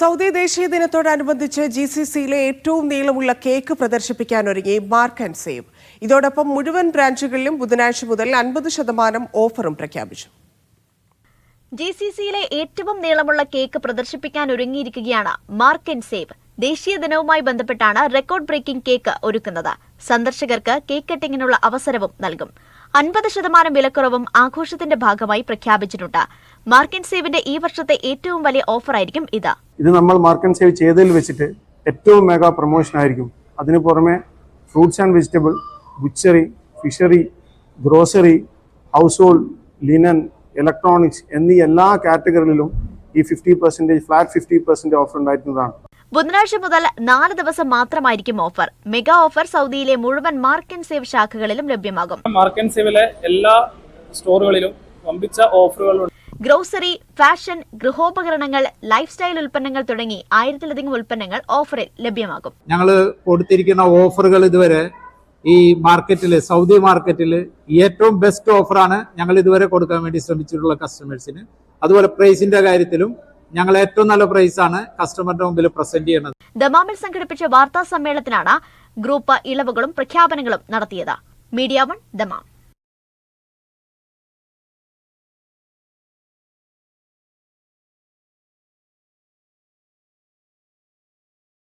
Saudi ദേശീയ ദിനത്തോടനുബന്ധിച്ച് G C സിയിലെ ഏറ്റവും നീളമുള്ള കേക്ക് പ്രദർശിപ്പിക്കാനൊരുങ്ങി മാർക്ക് ആൻഡ് സേവ്. ഇതോടൊപ്പം മുഴുവൻ ബ്രാഞ്ചുകളിലും ബുധനാഴ്ച മുതൽ അൻപത് ശതമാനം ഓഫറും പ്രഖ്യാപിച്ചു. ജി സി സിയിലെ ഏറ്റവും നീളമുള്ള കേക്ക് പ്രദർശിപ്പിക്കാൻ ഒരുങ്ങിയിരിക്കുകയാണ് മാർക്ക് ആൻഡ് സേവ്. ദേശീയ ദിനവുമായി ബന്ധപ്പെട്ടാണ് റെക്കോർഡ് ബ്രേക്കിംഗ് കേക്ക് ഒരുക്കുന്നത്. സന്ദർശകർക്ക് കേക്ക് കട്ടിങ്ങിനുള്ള അവസരവും നൽകും. അൻപത് ശതമാനം വിലക്കുറവും ആഘോഷത്തിന്റെ ഭാഗമായി പ്രഖ്യാപിച്ചിട്ടുണ്ട്. മാർക്ക് ആൻഡ് സേവിന്റെ ഈ വർഷത്തെ ഏറ്റവും വലിയ ഓഫറായിരിക്കും ഇത്. ഇത് നമ്മൾ മാർക്ക് ആൻഡ് സേവ് ചെയ്തതിൽ വെച്ചിട്ട് ഏറ്റവും മെഗാ പ്രൊമോഷൻ ആയിരിക്കും. അതിന് പുറമെ fruits and vegetable butchery fishery grocery household linen electronics എന്നീ എല്ലാ കാറ്റഗറികളിലും ഈ fifty percentage flat fifty percentage offer ഉണ്ടായിരുന്നതാണ് ബുധനാഴ്ച മുതൽ നാല് ദിവസം മാത്രമായിരിക്കും ഓഫർ. മെഗാ ഓഫർ സൗദിയിലെ മുഴുവൻ മാർക്ക് ആൻഡ് സേവ് ശാഖകളിലും ലഭ്യമാകും. മാർക്ക് ആൻഡ് സേവിലെ എല്ലാ സ്റ്റോറുകളിലും വമ്പിച്ച ഓഫറുകളുണ്ട്. ഗ്രോസറി ഫാഷൻ ഗൃഹോപകരണങ്ങൾ ലൈഫ് സ്റ്റൈൽ ഉൽപ്പന്നങ്ങൾ തുടങ്ങി ആയിരത്തിലധികം ഉൽപ്പന്നങ്ങൾ ഓഫറിൽ ലഭ്യമാകും. ഞങ്ങൾ കൊടുത്തിരിക്കുന്ന ഓഫറുകൾ ഇതുവരെ ഈ മാർക്കറ്റിൽ സൗദി മാർക്കറ്റിൽ ഏറ്റവും ബെസ്റ്റ് ഓഫറാണ് ഞങ്ങൾ ഇതുവരെ കൊടുക്കാൻ വേണ്ടി ശ്രമിച്ചിട്ടുള്ള കസ്റ്റമേഴ്സിന് അതുപോലെ പ്രൈസിന്റെ കാര്യത്തിലും ഞങ്ങൾ ഏറ്റവും നല്ല പ്രൈസ് ആണ് കസ്റ്റമറിന്റെ മുമ്പിൽ പ്രസന്റ് ചെയ്യുന്നത്. ദമാമിൽ സംഘടിപ്പിച്ച വാർത്താ സമ്മേളനത്തിനാണ് ഗ്രൂപ്പ് ഇളവുകളും പ്രഖ്യാപനങ്ങളും നടത്തിയത്. Media one Dammam.